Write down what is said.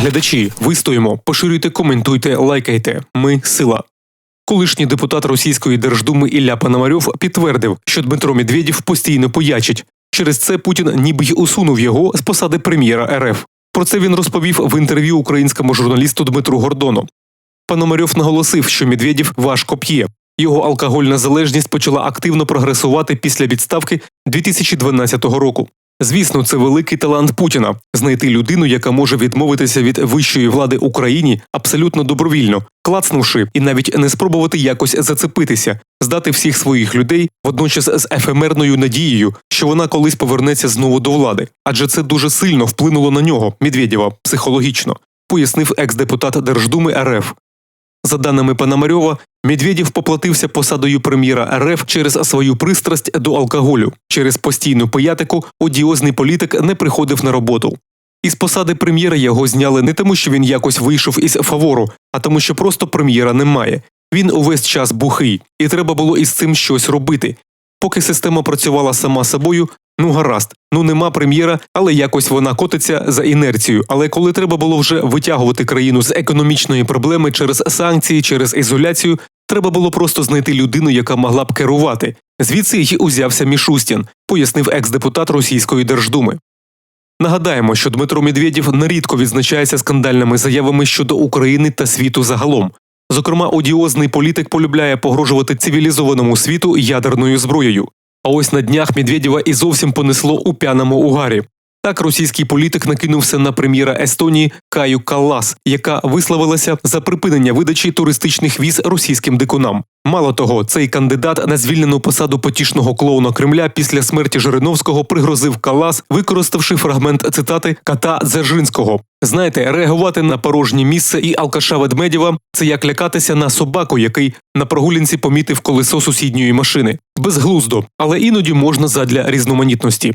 Глядачі, вистоїмо, поширюйте, коментуйте, лайкайте. Ми сила. Колишній депутат російської держдуми Ілля Пономарьов підтвердив, що Дмитро Медведєв постійно поячить. Через це Путін ніби й усунув його з посади прем'єра РФ. Про це він розповів в інтерв'ю українському журналісту Дмитру Гордону. Пономарьов наголосив, що Медведєв важко п'є. Його алкогольна залежність почала активно прогресувати після відставки 2012 року. Звісно, це великий талант Путіна знайти людину, яка може відмовитися від вищої влади Україні абсолютно добровільно, клацнувши і навіть не спробувати якось зацепитися, здати всіх своїх людей водночас з ефемерною надією, що вона колись повернеться знову до влади, адже це дуже сильно вплинуло на нього, Медведєва, психологічно, пояснив екс-депутат Держдуми РФ. За даними Пономарьова, Медведєв поплатився посадою прем'єра РФ через свою пристрасть до алкоголю. Через постійну пиятику одіозний політик не приходив на роботу. Із посади прем'єра його зняли не тому, що він якось вийшов із фавору, а тому, що просто прем'єра немає. Він увесь час бухий, і треба було із цим щось робити. Поки система працювала сама собою, ну гаразд, ну нема прем'єра, але якось вона котиться за інерцією. Але коли треба було вже витягувати країну з економічної проблеми через санкції, через ізоляцію, треба було просто знайти людину, яка могла б керувати. Звідси й узявся Мішустін, пояснив екс-депутат Російської Держдуми. Нагадаємо, що Дмитро Медведєв нерідко відзначається скандальними заявами щодо України та світу загалом. Зокрема, одіозний політик полюбляє погрожувати цивілізованому світу ядерною зброєю. А ось на днях Медведєва і зовсім понесло у п'яному угарі. Так російський політик накинувся на прем'єра Естонії Каю Каллас, яка висловилася за припинення видачі туристичних віз російським дикунам. Мало того, цей кандидат на звільнену посаду потішного клоуна Кремля після смерті Жириновського пригрозив Калас, використавши фрагмент цитати Ката Дзержинського. Знаєте, реагувати на порожнє місце і алкаша Ведмедєва – це як лякатися на собаку, який на прогулянці помітив колесо сусідньої машини. Безглуздо, але іноді можна задля різноманітності.